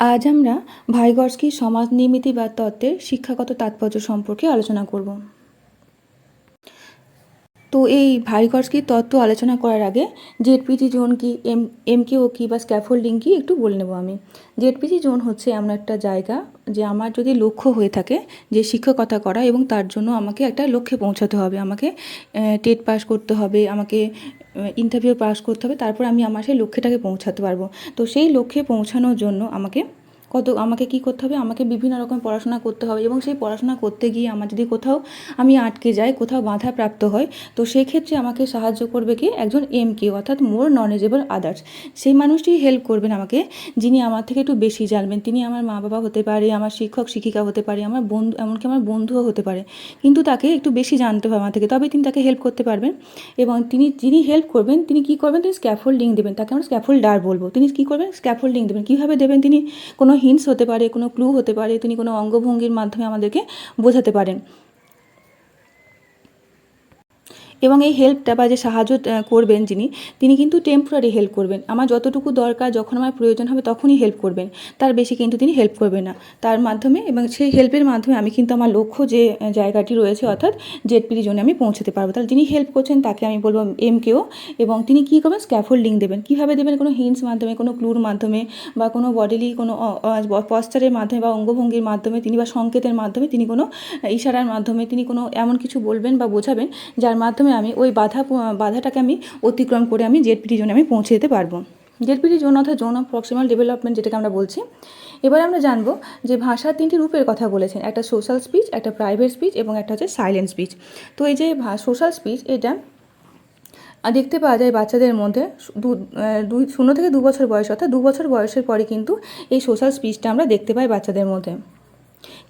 আজ আমরা ভাইগর্স্কির সমাজ নির্মিতিবাদ তত্ত্বের শিক্ষাগত তাৎপর্য সম্পর্কে আলোচনা করব। তো এই ভাইগর্স্কির তত্ত্ব আলোচনা করার আগে জেডপিজি জোন কি, এম, এমকেও কি বা স্ক্যাফোল্ডিং কি একটু বলে নেব আমি। জেডপিজি জোন হচ্ছে এমন একটা জায়গা যে আমার যদি লক্ষ্য হয়ে থাকে যে শিক্ষকতা করা এবং তার জন্য আমাকে একটা লক্ষ্যে পৌঁছাতে হবে, আমাকে টেট পাস করতে হবে, আমাকে ইন্টারভিউ পাস করতে হবে, তারপর আমি আমার সেই লক্ষ্যটাকে পৌঁছাতে পারব। তো সেই লক্ষ্যে পৌঁছানোর জন্য আমাকে কত, আমাকে কি করতে হবে? আমাকে বিভিন্ন রকম পড়াশোনা করতে হবে। এবং সেই পড়াশোনা করতে গিয়ে আমার যদি কোথাও আমি আটকে যাই, কোথাও বাধা প্রাপ্ত হয়, তো সেই ক্ষেত্রে আমাকে সাহায্য করবে কি? একজন এম কেউ অর্থাৎ মোর নলেজেবল আদার্স সেই মানুষটি হেল্প করবেন আমাকে, যিনি আমার থেকে একটু বেশি জানবেন। তিনি আমার মা বাবা হতে পারে, আমার শিক্ষক, শিক্ষিকা হতে পারে, আমার বন্ধু, এমনকি আমার বন্ধুও হতে পারে। কিন্তু তাকে একটু বেশি জানতে হবে আমার থেকে। তবে তিনি তাকে হেল্প করতে পারবেন। এবং তিনি, যিনি হেল্প করবেন, তিনি কী করবেন? তিনি স্ক্যাফোল্ডিং দেবেন। তাকে আমরা স্ক্যাফোল্ডার বলব। তিনি কী করবেন? স্ক্যাফোল্ডিং দেবেন। কীভাবে দেবেন তিনি? কোনো হিন্টস হতে পারে কোনো ক্লু হতে পারে তিনি কোনো অঙ্গভঙ্গির মাধ্যমে আমাদেরকে বোঝাতে পারেন। এবং এই হেল্পটা বা যে সাহায্য করবেন যিনি, তিনি কিন্তু টেম্পোরারি হেল্প করবেন। আমার যতটুকু দরকার, যখন আমার প্রয়োজন হবে, তখনই হেল্প করবেন। তার বেশি কিন্তু তিনি হেল্প করবেন না। তার মাধ্যমে এবং সেই হেল্পের মাধ্যমে আমি কিন্তু আমার লক্ষ্য যে জায়গাটি রয়েছে, অর্থাৎ জেডপির জন্য আমি পৌঁছতে পারব। তাহলে যিনি হেল্প করছেন, তাকে আমি বলব এম কেও এবং তিনি কী করবেন? স্ক্যাফোল্ডিং দেবেন। কীভাবে দেবেন? কোনো হিন্টস মাধ্যমে, কোনো ক্লুর মাধ্যমে বা কোনো বডিলি কোনো পশ্চারের মাধ্যমে বা অঙ্গভঙ্গির মাধ্যমে তিনি বা সংকেতের মাধ্যমে তিনি কোনো ইশারার মাধ্যমে তিনি কোনো এমন কিছু বলবেন বা বোঝাবেন, যার মাধ্যমে আমি ওই বাধা বাধাটাকে আমি অতিক্রম করে আমি জেডপিটি জোনে আমি পৌঁছে যেতে পারব। জেডপিটি জোন অর্থাৎ জোন অফ প্রক্সিমাল ডেভেলপমেন্ট যেটাকে আমরা বলছি। এবার আমরা জানব যে ভাষার তিনটি রূপের কথা বলেছেন। একটা সোশ্যাল স্পিচ, একটা প্রাইভেট স্পিচ এবং একটা হচ্ছে সাইলেন্ট স্পিচ। তো এই যে সোশ্যাল স্পিচ এটা দেখতে পাওয়া যায় বাচ্চাদের মধ্যে দুই, শূন্য থেকে দু বছর বয়স অর্থাৎ দু বছর বয়সের পরে কিন্তু এই সোশ্যাল স্পিচটা আমরা দেখতে পাই বাচ্চাদের মধ্যে।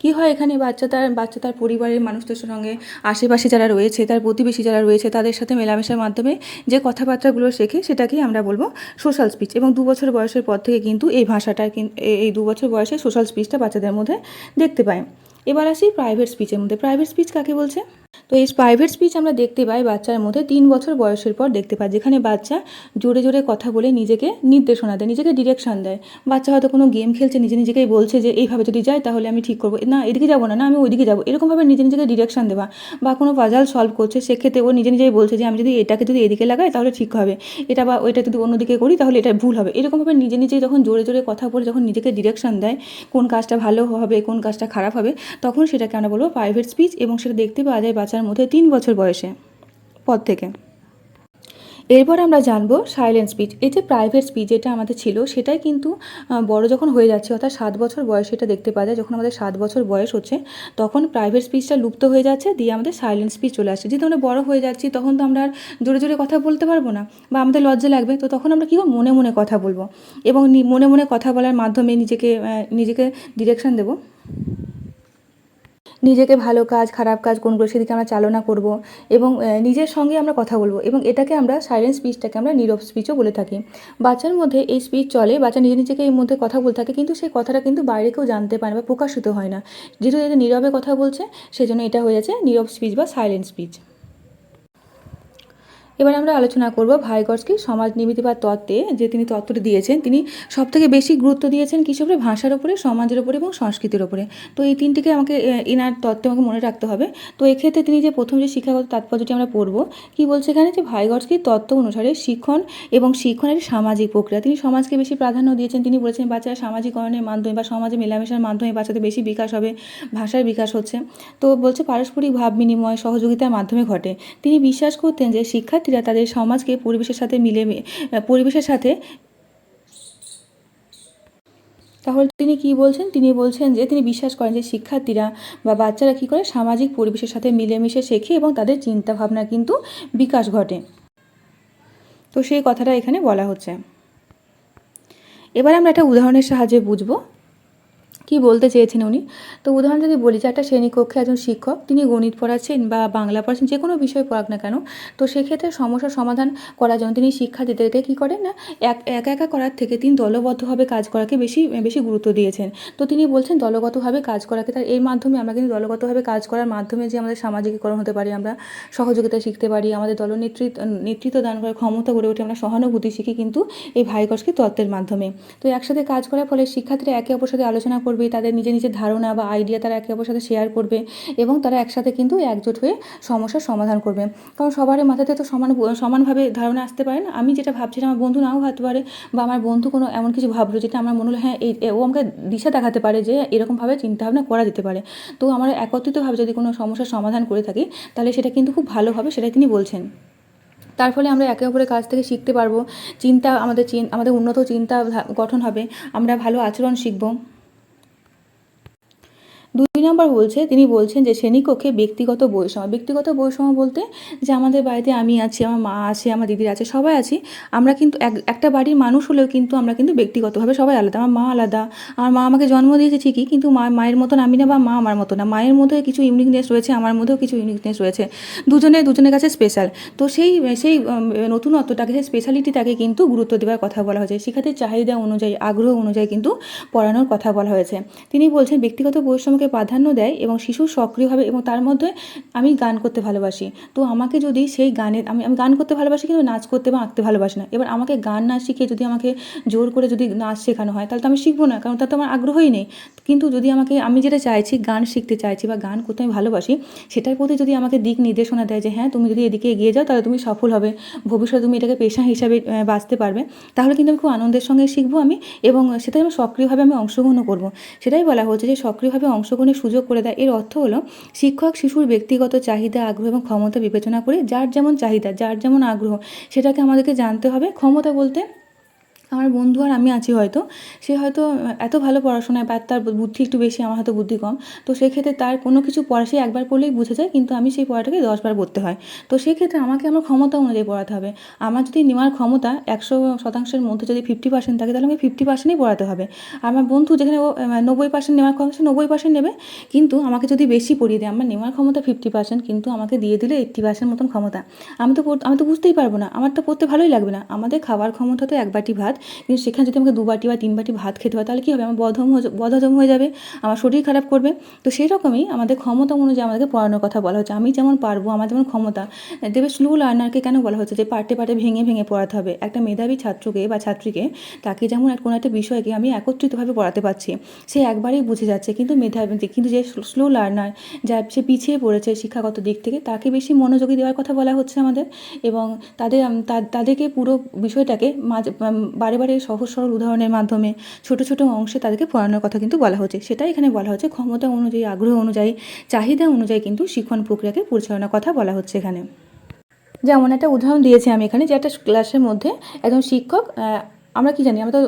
কী হয় এখানে বাচ্চা তার বাচ্চা তার পরিবারের মানুষদের সঙ্গে, আশেপাশে যারা রয়েছে, তার প্রতিবেশী যারা রয়েছে, তাদের সাথে মেলামেশার মাধ্যমে যে কথাবার্তাগুলো শেখে সেটাকেই আমরা বলব সোশ্যাল স্পিচ এবং দু বছর বয়সের পর থেকে কিন্তু এই ভাষাটা এই দু বছর বয়সে সোশ্যাল স্পিচটা বাচ্চাদের মধ্যে দেখতে পায়। এবার আসি প্রাইভেট স্পিচের মধ্যে। প্রাইভেট স্পিচ কাকে বলছে? তো এই প্রাইভেট স্পিচ আমরা দেখতে পাই বাচ্চার মধ্যে তিন বছর বয়সের পর দেখতে পাই, যেখানে বাচ্চা জোরে জোরে কথা বলে নিজেকে নির্দেশনা দেয়, নিজেকে ডিরেকশন দেয়। বাচ্চা হয়তো কোনো গেম খেলছে, নিজে নিজেকেই বলছে যে, এইভাবে যদি যায় তাহলে আমি ঠিক করব। না, এদিকে যাব না না, আমি ওইদিকে যাব। এরকমভাবে নিজে নিজেকে ডিরেকশন দেওয়া বা কোনো পাজাল সলভ করছে, সেক্ষেত্রে ও নিজে নিজেই বলছে যে, আমি যদি এটাকে যদি এদিকে লাগাই তাহলে ঠিক হবে। এটা বা ওইটা যদি অন্যদিকে করি তাহলে এটা ভুল হবে। এরকমভাবে নিজে নিজেই যখন জোরে জোরে কথা বলে, যখন নিজেকে ডিরেকশন দেয়, কোন কাজটা ভালো হবে, কোন কাজটা খারাপ হবে, তখন সেটাকে আমরা বলব প্রাইভেট স্পিচ এবং সেটা দেখতে পাওয়া যায় বাচ্চার মধ্যে তিন বছর বয়সে, পর থেকে। এরপর আমরা জানব সাইলেন্ট স্পিচ এই যে প্রাইভেট স্পিচ যেটা আমাদের ছিল, সেটাই কিন্তু বড় যখন হয়ে যাচ্ছে, অর্থাৎ সাত বছর বয়সে এটা দেখতে পাওয়া যায়, যখন আমাদের সাত বছর বয়স হচ্ছে, তখন প্রাইভেট স্পিচটা লুপ্ত হয়ে যাচ্ছে, দিয়ে আমাদের সাইলেন্ট স্পিচ চলে আসছে। যেহেতু আমরা বড় হয়ে যাচ্ছি, তখন তো আমরা আর জোরে জোরে কথা বলতে পারব না, বা আমাদের লজ্জা লাগবে, তো তখন আমরা কী মনে মনে কথা বলব? এবং মনে মনে কথা বলার মাধ্যমে নিজেকে নিজেকে ডিরেকশন দেবো? নিজেকে ভালো কাজ, খারাপ কাজ কোনগুলো সেদিকে আমরা চালনা করব এবং নিজের সঙ্গে আমরা কথা বলব এবং এটাকে আমরা সাইলেন্ট স্পিচটাকে আমরা নীরব স্পিচও বলে থাকি। বাচ্চার মধ্যে এই স্পিচ চলে, বাচ্চা নিজে নিজেকে এর মধ্যে কথা বলে থাকে কিন্তু সেই কথাটা কিন্তু বাইরে কেউ জানতে পারে বা প্রকাশিত হয় না। যেহেতু এটা নীরবে কথা বলছে, সেজন্য এটা হয়ে যাচ্ছে নীরব স্পিচ বা সাইলেন্ট স্পিচ এবার আমরা আলোচনা করব ভাইগর্সকি সমাজ নির্মিতিবাদ তত্ত্বে যে তিনি তত্ত্বটি দিয়েছেন, তিনি সবথেকে বেশি গুরুত্ব দিয়েছেন কিসের উপরে? ভাষার উপরে, সমাজের উপরে এবং সংস্কৃতির উপরে। তো এই তিনটিকে আমাকে এনার তত্ত্বে আমাকে মনে রাখতে হবে। তো এক্ষেত্রে তিনি যে প্রথম যে শিক্ষাগত তাৎপর্যটি আমরা পড়ব, কি বলছে এখানে যে ভাইগর্সকির তত্ত্ব অনুসারে শিক্ষণ এবং শিক্ষণের সামাজিক প্রক্রিয়া। তিনি সমাজকে বেশি প্রাধান্য দিয়েছেন, তিনি বলেছেন বাচ্চারা সামাজিকরণের মাধ্যমে বা সমাজে মেলামেশার মাধ্যমে বাচ্চাদের বেশি বিকাশ হবে, ভাষার বিকাশ হচ্ছে। তো বলছে পারস্পরিক ভাব বিনিময় সহযোগিতার মাধ্যমে ঘটে। তিনি বিশ্বাস করতেন যে শিক্ষার্থী শিক্ষার্থীরা তাদের সমাজকে পরিবেশের সাথে মিলে পরিবেশের সাথে তাহলে তিনি কি বলছেন? তিনি বলছেন যে, তিনি বিশ্বাস করেন যে শিক্ষার্থীরা বা বাচ্চারা কী করে? সামাজিক পরিবেশের সাথে মিলেমিশে শেখে এবং তাদের চিন্তাভাবনার কিন্তু বিকাশ ঘটে। তো সেই কথাটা এখানে বলা হচ্ছে। এবার আমরা একটা উদাহরণের সাহায্যে বুঝব। কি বলতে চেয়েছেন উনি? তো উদাহরণ যদি বলি যে একটা শ্রেণীকক্ষে একজন শিক্ষক, তিনি গণিত পড়াচ্ছেন বা বাংলা পড়াচ্ছেন, যে কোনো বিষয় পড়াক না কেন, তো সেক্ষেত্রে সমস্যার সমাধান করার জন্য তিনি শিক্ষার্থীদেরকে কী করেন না, এক, একা একা করার থেকে তিনি দলবদ্ধভাবে কাজ করাকে বেশি বেশি গুরুত্ব দিয়েছেন। তো তিনি বলছেন, দলগতভাবে কাজ করাকে তার এই মাধ্যমে আমরা কিন্তু দলগতভাবে কাজ করার মাধ্যমে যে আমাদের সামাজিকীকরণ হতে পারি, আমরা সহযোগিতা শিখতে পারি, আমাদের দল নেতৃত্ব নেতৃত্ব দান করার ক্ষমতা গড়ে ওঠে আমরা সহানুভূতি শিখি কিন্তু এই ভাইকসকে তত্ত্বের মাধ্যমে। তো একসাথে কাজ করার ফলে শিক্ষার্থীরা একে অপর সাথে আলোচনা করবে তাদের নিজের নিজের ধারণা বা আইডিয়া তারা একে অপরের সাথে শেয়ার করবে এবং তারা একসাথে কিন্তু একজোট হয়ে সমস্যার সমাধান করবে। কারণ সবার মাথাতে তো সমান, সমানভাবে ধারণা আসতে পারে না। আমি যেটা ভাবছি আমার বন্ধু নাও ভাবতে পারে বা আমার বন্ধু কোনো এমন কিছু ভাবলো যেটা আমার মনে হলো হ্যাঁ এই ও আমাকে দিশা দেখাতে পারে যে এরকমভাবে চিন্তাভাবনা করা যেতে পারে। তো আমরা একত্রিতভাবে যদি কোনো সমস্যার সমাধান করে থাকি, তাহলে সেটা কিন্তু খুব ভালো হবে সেটাই তিনি বলছেন। তার ফলে আমরা একে অপরের কাছ থেকে শিখতে পারব। চিন্তা আমাদের আমাদের উন্নত চিন্তা গঠন হবে। আমরা ভালো আচরণ শিখব। দুই নম্বর বলছে, তিনি বলছেন যে, শ্রেণীকক্ষে ব্যক্তিগত বৈষম্য ব্যক্তিগত বৈষম্য বলতে যে, আমাদের বাড়িতে আমি আছি, আমার মা আছে, আমার দিদির আছে, সবাই আছি, আমরা কিন্তু এক, একটা বাড়ির মানুষ হলেও কিন্তু আমরা কিন্তু ব্যক্তিগতভাবে সবাই আলাদা। আমার মা আলাদা, আমার মা আমাকে জন্ম দিয়েছে ঠিকই, কিন্তু মা, মায়ের মতন আমি না বা মা আমার মতো না। মায়ের মধ্যে কিছু ইউনিকনেস রয়েছে, আমার মধ্যেও কিছু ইউনিকনেস রয়েছে। দুজনে দুজনের কাছে স্পেশাল তো সেই সেই নতুনত্বটাকে, সেই স্পেশালিটিটাকে কিন্তু গুরুত্ব দেওয়ার কথা বলা হয়েছে। শিক্ষার্থীর চাহিদা অনুযায়ী, আগ্রহ অনুযায়ী কিন্তু পড়ানোর কথা বলা হয়েছে। তিনি বলছেন, ব্যক্তিগত বৈষম্যকে প্রাধান্য দেয় এবং শিশু সক্রিয়ভাবে এবং তার মধ্যে আমি গান করতে ভালোবাসি। তো আমাকে যদি সেই গানের, আমি আমি গান করতে ভালোবাসি কিন্তু নাচ করতে বা আঁকতে ভালোবাসি না। এবার আমাকে গান না শিখে যদি আমাকে জোর করে যদি নাচ শেখানো হয়, তাহলে তো আমি শিখব না, কারণ তাতে আমার আগ্রহই নেই। কিন্তু যদি আমাকে, আমি যেটা চাইছি, গান শিখতে চাইছি বা গান করতে আমি ভালোবাসি, সেটার প্রতি যদি আমাকে দিক নির্দেশনা দেয় যে হ্যাঁ তুমি যদি এদিকে এগিয়ে যাও, তাহলে তুমি সফল হবে। ভবিষ্যতে তুমি এটাকে পেশা হিসাবে বাঁচতে পারবে। তাহলে কিন্তু আমি খুব আনন্দের সঙ্গে শিখব আমি এবং সেটাই আমি সক্রিয়ভাবে আমি অংশগ্রহণও করব। সেটাই বলা হচ্ছে যে, সক্রিয়ভাবে অংশগ্রহণের সুযোগ করে দেয়। এর অর্থ হলো, শিক্ষক শিশুর ব্যক্তিগত চাহিদা, আগ্রহ এবং ক্ষমতা বিবেচনা করে যার যেমন চাহিদা, যার যেমন আগ্রহ, সেটাকে আমাদেরকে জানতে হবে। ক্ষমতা বলতে আমার বন্ধু আর আমি আছি হয়তো, সে হয়তো এত ভালো পড়াশোনায় বা তার বুদ্ধি একটু বেশি, আমার হয়তো বুদ্ধি কম। তো সেক্ষেত্রে তার কোনো কিছু পড়া সে একবার পড়লেই বুঝে যায়, কিন্তু আমি সেই পড়াটাকে দশবার পড়তে হয়। তো সেক্ষেত্রে আমাকে আমার ক্ষমতা অনুযায়ী পড়াতে হবে। আমার যদি নেওয়ার ক্ষমতা একশো শতাংশের মধ্যে যদি ফিফটি পার্সেন্ট থাকে, তাহলে আমাকে ফিফটি পার্সেন্টই পড়াতে হবে। আমার বন্ধু যেখানে ও নব্বই পার্সেন্ট নেওয়ার ক্ষমতা সে নব্বই পার্সেন্ট নেবে, কিন্তু আমাকে যদি বেশি পড়িয়ে দেয়, আমার নেওয়ার ক্ষমতা ফিফটি পার্সেন্ট কিন্তু আমাকে দিয়ে দিলে এইট্টি পার্সেন্ট মতন ক্ষমতা। আমি তো আমি তো বুঝতেই পারব না আমার তো পড়তে ভালোই লাগবে না। আমাদের খাওয়ার ক্ষমতা তো এক বাটি ভাত কিন্তু সেখানে যদি আমাকে দু বাটি বা তিন বাটি ভাত খেতে হয়, তাহলে কী হবে? আমার বদহম বদহজম হয়ে যাবে, আমার শরীর খারাপ করবে। তো সেই রকমই আমাদের ক্ষমতা অনুযায়ী আমাদেরকে পড়ানোর কথা বলা হচ্ছে। আমি যেমন পারব, আমার যেমন ক্ষমতা দেবে স্লো লার্নারকে কেন বলা হচ্ছে? যে পার্টে পার্টে ভেঙে ভেঙে পড়াতে হবে। একটা মেধাবী ছাত্রকে বা ছাত্রীকে, তাকে যেমন কোনো একটা বিষয়কে আমি একত্রিতভাবে পড়াতে পারছি। সে একবারেই বুঝে যাচ্ছে, কিন্তু মেধাবী, কিন্তু যে স্লো লার্নার যা সে পিছিয়ে পড়েছে শিক্ষাগত দিক থেকে, তাকে বেশি মনোযোগী দেওয়ার কথা বলা হচ্ছে আমাদের। এবং তাদের তাদেরকে পুরো বিষয়টাকে মাঝে বারে বারে সহজ সরল উদাহরণের মাধ্যমে ছোট ছোট অংশে তাদেরকে পড়ানোর কথা কিন্তু বলা হচ্ছে। সেটাই এখানে বলা হচ্ছে। ক্ষমতা অনুযায়ী, আগ্রহ অনুযায়ী, চাহিদা অনুযায়ী কিন্তু শিক্ষণ প্রক্রিয়াকে পরিচালনার কথা বলা হচ্ছে এখানে। যেমন একটা উদাহরণ দিয়েছি আমি এখানে, যে একটা ক্লাসের মধ্যে একজন শিক্ষক আমরা কি জানি? আমরা তো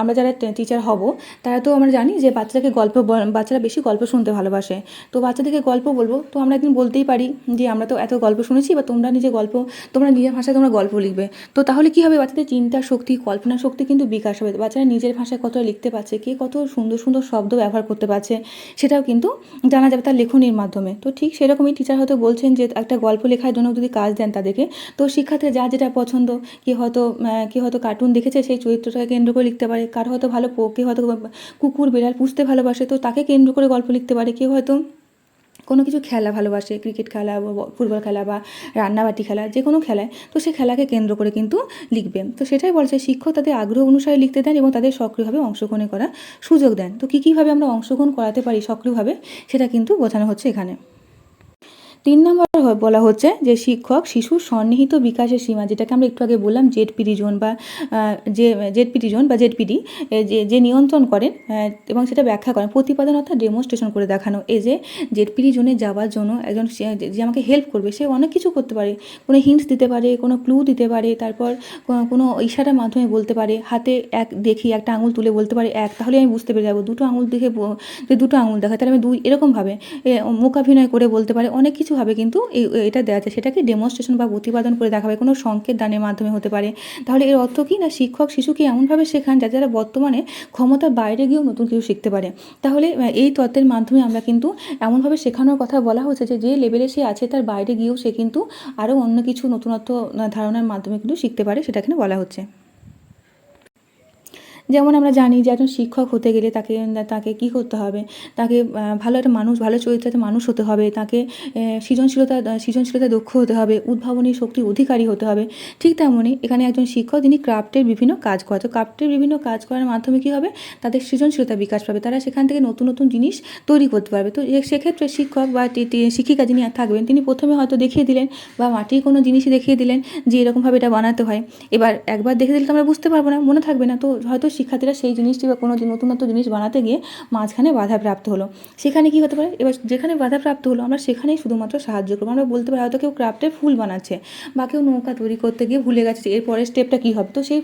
আমরা যারা টিচার হব, তারা তো আমরা জানি যে বাচ্চাকে গল্প বাচ্চারা বেশি গল্প শুনতে ভালোবাসে। তো বাচ্চাদেরকে গল্প বলব, তো আমরা একদিন বলতেই পারি যে আমরা তো এত গল্প শুনেছি, বা তোমরা নিজে গল্প, তোমরা নিজের ভাষায় তোমরা গল্প লিখবে। তো তাহলে কী হবে? বাচ্চাদের চিন্তা শক্তি, কল্পনা শক্তি কিন্তু বিকাশ হবে। বাচ্চারা নিজের ভাষায় কতটা লিখতে পারছে, কে কত সুন্দর সুন্দর শব্দ ব্যবহার করতে পারছে, সেটাও কিন্তু জানা যাবে তার লেখনির মাধ্যমে। তো ঠিক সেরকমই টিচার হয়তো বলছেন যে একটা গল্প লেখার জন্য যদি কাজ দেন তাদেরকে। তো শিক্ষার্থীরা যা যেটা পছন্দ, কি হয়তো কি হয়তো কার্টুন দেখেছে, সেই চরিত্রটাকে কেন্দ্র করে লিখতে পারে। কারও হয়তো ভালো কেউ হয়তো কুকুর, বিড়াল পুষতে ভালোবাসে। তো তাকে কেন্দ্র করে গল্প লিখতে পারে। কেউ হয়তো কোনো কিছু খেলা ভালোবাসে, ক্রিকেট খেলা, বা ফুটবল খেলা, বা রান্নাবাটি খেলা যে কোনো খেলায়। তো সে খেলাকে কেন্দ্র করে কিন্তু লিখবে। তো সেটাই বলছে, শিক্ষক তাদের আগ্রহ অনুসারে লিখতে দেন এবং তাদের সক্রিয়ভাবে অংশগ্রহণ করার সুযোগ দেন। তো কী কীভাবে আমরা অংশগ্রহণ করাতে পারি সক্রিয়ভাবে, সেটা কিন্তু বোঝানো হচ্ছে এখানে। তিন নম্বর বলা হচ্ছে যে শিক্ষক শিশুর সন্নিহিত বিকাশের সীমা যেটাকে আমরা একটু আগে বললাম জেডপিডি জোন বা যে জেডপিডি জোন বা জেডপিডি যে যে নিয়ন্ত্রণ করেন এবং সেটা ব্যাখ্যা করেন। প্রতিপাদন অর্থাৎ ডেমনস্ট্রেশন করে দেখানো। এই যে জেডপিডি জোনে যাওয়ার জন্য একজন যে- আমাকে হেল্প করবে সে অনেক কিছু করতে পারে। কোনো হিন্টস দিতে পারে কোনো ক্লু দিতে পারে তারপর কোনো- ইশারার মাধ্যমে বলতে পারে। হাতে এক দেখি একটা আঙুল তুলে বলতে পারে এক তাহলে আমি বুঝতে পেরে যাব। দুটো আঙুল দেখে যে দুটো আঙুল দেখায় তাহলে আমি দুই এরকমভাবে এ, মুখাভিনয় করে বলতে পারে। অনেক কিছু কিছুভাবে কিন্তু এই এটা দেওয়া যায় সেটাকে ডেমনস্ট্রেশন বা প্রতিপাদন করে দেখাবে। কোনো সংকেত দানের মাধ্যমে হতে পারে। তাহলে এর অর্থ কী? না, শিক্ষক, শিশুকে এমনভাবে শেখান যাতে তারা বর্তমানে ক্ষমতার বাইরে গিয়েও নতুন কিছু শিখতে পারে। তাহলে এই তত্ত্বের মাধ্যমে আমরা কিন্তু এমনভাবে শেখানোর কথা বলা হচ্ছে যে যে লেভেলে সে আছে তার বাইরে গিয়েও সে কিন্তু আরও অন্য কিছু নতুনত্ব ধারণার মাধ্যমে কিন্তু শিখতে পারে, সেটা এখানে বলা হচ্ছে। যেমন আমরা জানি যে একজন শিক্ষক হতে গেলে তাকে তাকে কী করতে হবে? তাকে ভালো একটা মানুষ, ভালো চরিত্রের মানুষ হতে হবে। তাকে সৃজনশীলতা সৃজনশীলতা দক্ষ হতে হবে। উদ্ভাবনী শক্তির অধিকারী হতে হবে। ঠিক তেমনই এখানে একজন শিক্ষক তিনি ক্রাফটের বিভিন্ন কাজ করে তো ক্রাফটের বিভিন্ন কাজ করার মাধ্যমে কী হবে? তাদের সৃজনশীলতা বিকাশ পাবে। তারা সেখান থেকে নতুন নতুন জিনিস তৈরি করতে পারবে। তো সেক্ষেত্রে শিক্ষক বা শিক্ষিকা যিনি থাকবেন, তিনি প্রথমে হয়তো দেখিয়ে দিলেন বা মাটির কোনো জিনিসই দেখিয়ে দিলেন যে এরকমভাবে এটা বানাতে হয়। এবার একবার দেখে দিলে তো আমরা বুঝতে পারব না, মনে থাকবে না। তো হয়তো শিক্ষার্থীরা সেই জিনিসটি বা কোনো নতুনত্ব জিনিস বানাতে গিয়ে মাঝখানে বাধাপ্রাপ্ত হলো। সেখানে কি হতে পারে? এবার যেখানে বাধাপ্রাপ্ত হলো, আমরা সেখানেই শুধুমাত্র সাহায্য করব। আমরা বলতে পারি, হয়তো কেউ ক্রাফটের ফুল বানাচ্ছে বা কেউ নৌকা তৈরি করতে গিয়ে ভুলে গেছে এর পরের স্টেপটা কী হবে? তো সেই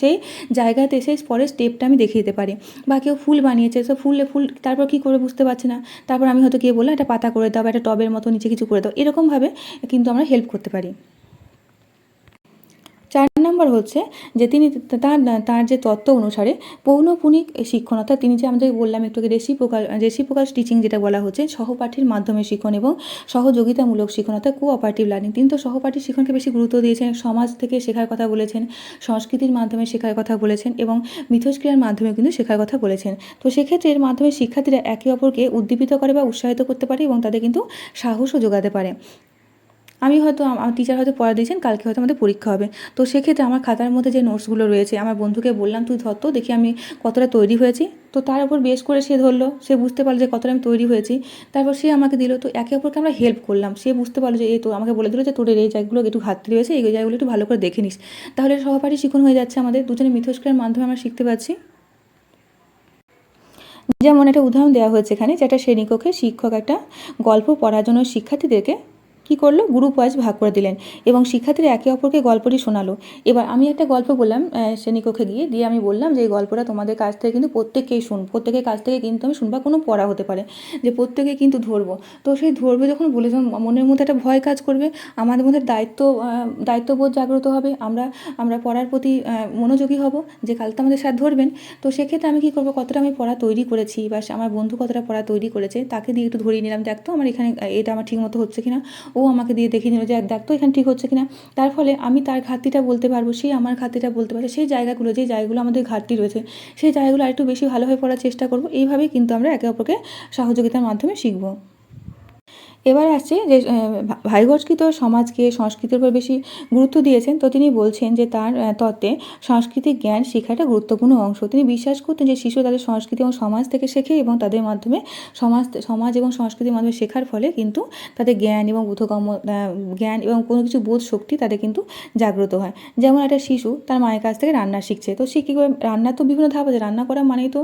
সেই জায়গাতে সেই পরের স্টেপটা আমি দেখিয়ে দিতে পারি। বা কেউ ফুল বানিয়েছে, তো ফুলে ফুল তারপর কী করে বুঝতে পারছে না। তারপর আমি হয়তো গিয়ে বললাম, একটা পাতা করে দাও বা একটা টবের মতো নিচে কিছু করে দাও। এরকমভাবে কিন্তু আমরা হেল্প করতে পারি। চার নম্বর হচ্ছে যে তিনি তার তার যে তত্ত্ব অনুসারে পৌনপুনিক শিক্ষণ, অর্থাৎ তিনি যে আমাদের বললাম একটু আগে রেসিপোকাল রেসিপোকাল টিচিং যেটা বলা হচ্ছে, সহপাঠীর মাধ্যমে শিক্ষণ এবং সহযোগিতামূলক শিক্ষণ, অর্থাৎ কোঅপারেটিভ লার্নিং তিনি তো সহপাঠী শিক্ষণকে বেশি গুরুত্ব দিয়েছেন, সমাজ থেকে শেখার কথা বলেছেন, সংস্কৃতির মাধ্যমে শেখার কথা বলেছেন এবং মিথস্ক্রিয়ার মাধ্যমে কিন্তু শেখার কথা বলেছেন। তো সেক্ষেত্রে এর মাধ্যমে শিক্ষার্থীরা একে অপরকে উদ্দীপিত করে বা উৎসাহিত করতে পারে এবং তাদের কিন্তু সাহসও যোগাতে পারে। আমি হয়তো আমার টিচার হয়তো পড়া দিয়েছেন, কালকে হয়তো আমাদের পরীক্ষা হবে। তো সেক্ষেত্রে আমার খাতার মধ্যে যে নোটসগুলো রয়েছে, আমার বন্ধুকে বললাম, তুই ধর তো, দেখি আমি কতটা তৈরি হয়েছি। তো তার উপর বেশ করে সে ধরলো, সে বুঝতে পারল যে কতটা আমি তৈরি হয়েছি। তারপর সে আমাকে দিল, তো একে অপরকে আমরা হেল্প করলাম। সে বুঝতে পারল যে, এই তো আমাকে বলে দিল যে তোর এই জায়গাগুলো একটু ঘাটতি রয়েছে এই জায়গাগুলো একটু ভালো করে দেখে নিস। তাহলে সহপাঠী শিখন হয়ে যাচ্ছে আমাদের। দুজনে মিথস্ক্রিয়ার মাধ্যমে আমরা শিখতে পারছি। যেমন একটা উদাহরণ দেওয়া হয়েছে এখানে যে একটা শ্রেণীকক্ষে শিক্ষক একটা গল্প পড়ার জন্য শিক্ষার্থীদেরকে কী করল? গ্রুপ ওয়াইজ ভাগ করে দিলেন এবং শিক্ষার্থীরা একে অপরকে গল্পটি শোনালো। এবার আমি একটা গল্প বললাম শ্রেণীকক্ষে গিয়ে। দিয়ে আমি বললাম যে, এই গল্পটা তোমাদের কাছ থেকে কিন্তু প্রত্যেককেই শুন, প্রত্যেকের কাছ থেকে কিন্তু আমি শুনবা কোনো পড়া হতে পারে। যে প্রত্যেকে কিন্তু ধরবো। তো সেই ধরবে যখন বলে যখন মনের মধ্যে একটা ভয় কাজ করবে, আমাদের মধ্যে দায়িত্ব দায়িত্ববোধ জাগ্রত হবে। আমরা আমরা পড়ার প্রতি মনোযোগী হব। যে কাল তো আমাদের সাথে ধরবেন। তো সেক্ষেত্রে আমি কী করব? কতটা আমি পড়া তৈরি করেছি বা আমার বন্ধু কতটা পড়া তৈরি করেছে, তাকে দিয়ে একটু ধরিয়ে নিলাম। দেখ তো আমার এখানে এটা আমার ঠিক মতো হচ্ছে কিনা? ও আমাকে দিয়ে দেখিয়ে নিল যে দেখ তো এখানে ঠিক হচ্ছে কিনা। তার ফলে আমি তার ঘাটতিটা বলতে পারব, সেই আমার ঘাটতিটা বলতে পারবে সেই জায়গাগুলো যে জায়গাগুলো আমাদের ঘাটতি রয়েছে, সেই জায়গাগুলো আরেকটু বেশি ভালোভাবে পড়ার চেষ্টা করব। এইভাবেই কিন্তু আমরা একে অপরকে সহযোগিতার মাধ্যমে শিখব। এবার আসছে যে আহ, তো সমাজকে সংস্কৃতির উপর বেশি গুরুত্ব দিয়েছেন? তো তিনি বলছেন যে তার তত্ত্বে সাংস্কৃতিক জ্ঞান একটা গুরুত্বপূর্ণ অংশ। তিনি বিশ্বাস করতেন যে শিশু তাদের সংস্কৃতি এবং সমাজ থেকে শেখে এবং তাদের মাধ্যমে সমাজ সমাজ এবং সংস্কৃতির মাধ্যমে শেখার ফলে কিন্তু তাদের জ্ঞান এবং বোধগম্য জ্ঞান এবং কোনো কিছু বোধ শক্তি তাদের কিন্তু জাগ্রত হয়। যেমন একটা শিশু তার মায়ের কাছ থেকে রান্না শিখছে। তো সে কী করে রান্নার তো বিভিন্ন ধাপ আছে। রান্না করা মানেই তো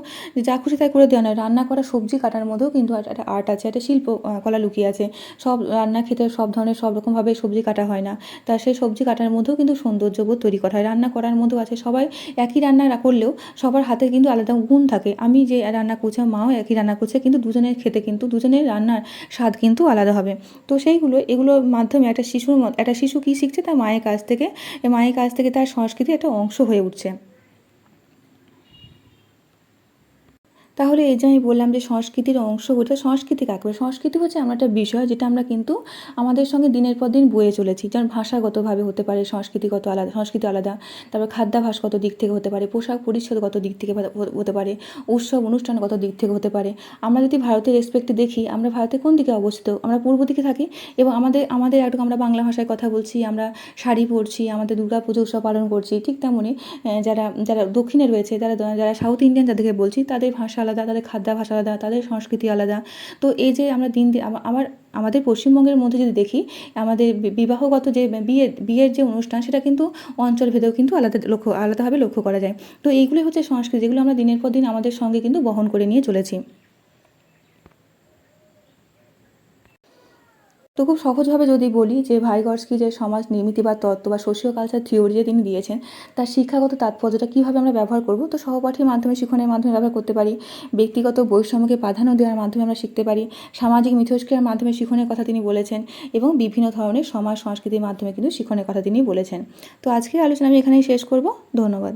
যা খুশি তাই করে দেওয়া নয়। রান্না করা সবজি কাটার মধ্যেও কিন্তু একটা আর্ট আছে একটা শিল্প কলা লুকিয়ে আছে। সব রান্না খেতে সব ধরনের সব রকমভাবে সবজি কাটা হয় না। তা সেই সবজি কাটার মধ্যেও কিন্তু সৌন্দর্যবোধ তৈরি করা হয়। রান্না করার মধ্যেও আছে। সবাই একই রান্না করলেও সবার হাতে কিন্তু আলাদা গুণ থাকে। আমি যে রান্না করছি মাও একই রান্না করছে, কিন্তু দুজনের খেতে কিন্তু, দুজনের রান্নার স্বাদ কিন্তু আলাদা হবে। তো সেইগুলো, এগুলোর মাধ্যমে একটা শিশুর একটা শিশু কী শিখছে? তার মায়ের কাছ থেকে, মায়ের কাছ থেকে তার সংস্কৃতি একটা অংশ হয়ে উঠছে। তাহলে এই যে আমি বললাম যে সংস্কৃতির অংশ হচ্ছে সংস্কৃতি কাকে বলে? সংস্কৃতি হচ্ছে এমন একটা বিষয় যেটা আমরা কিন্তু আমাদের সঙ্গে দিনের পর দিন বয়ে চলেছি। যেমন ভাষাগতভাবে হতে পারে, সংস্কৃতিগত আলাদা, সংস্কৃতি আলাদা। তারপর খাদ্যাভাসগত দিক থেকে হতে পারে, পোশাক পরিচ্ছদগত দিক থেকে হতে- হতে পারে, উৎসব অনুষ্ঠানগত দিক থেকে হতে পারে। আমরা যদি ভারতের রেসপেক্টে দেখি, আমরা ভারতে কোন দিকে অবস্থিত? আমরা পূর্ব দিকে থাকি এবং আমাদের আমাদের একটু আমরা বাংলা ভাষায় কথা বলছি, আমরা শাড়ি পরছি, আমাদের দুর্গা পুজো উৎসব পালন করছি, ঠিক তেমনই যারা যারা দক্ষিণে রয়েছে যারা যারা সাউথ ইন্ডিয়ান যাদেরকে বলছি, তাদের ভাষা আলাদা, তাদের খাদ্যাভাস আলাদা, তাদের সংস্কৃতি আলাদা। তো এই যে আমরা দিন দিন, আমা- আমার, আমাদের পশ্চিমবঙ্গের মধ্যে যদি দেখি, আমাদের বিবাহগত যে বিয়ে বিয়ের যে অনুষ্ঠান, সেটা কিন্তু অঞ্চল ভেদেও কিন্তু আলাদা লক্ষ্য, আলাদাভাবে লক্ষ্য করা যায়। তো এইগুলোই হচ্ছে সংস্কৃতি, যেগুলো আমরা দিনের পর দিন আমাদের সঙ্গে কিন্তু বহন করে নিয়ে চলেছি। তো খুব সহজভাবে যদি বলি যে ভাইগর্সকি যে সমাজ নির্মিতিবাদ তত্ত্ব বা সোশিও কালচার থিওরি যে তিনি দিয়েছেন, তার শিক্ষাগত তাৎপর্যটা কীভাবে আমরা ব্যবহার করব? তো সহপাঠীর মাধ্যমে শিক্ষণের মাধ্যমে ব্যবহার করতে পারি, ব্যক্তিগত বৈষম্যকে প্রাধান্য দেওয়ার মাধ্যমে আমরা শিখতে পারি, সামাজিক মিথস্ক্রিয়ার মাধ্যমে শিক্ষণের কথা তিনি বলেছেন এবং বিভিন্ন ধরনের সমাজ সংস্কৃতির মাধ্যমে কিন্তু শিক্ষণের কথা তিনি বলেছেন। তো আজকের আলোচনা আমি এখানেই শেষ করব। ধন্যবাদ।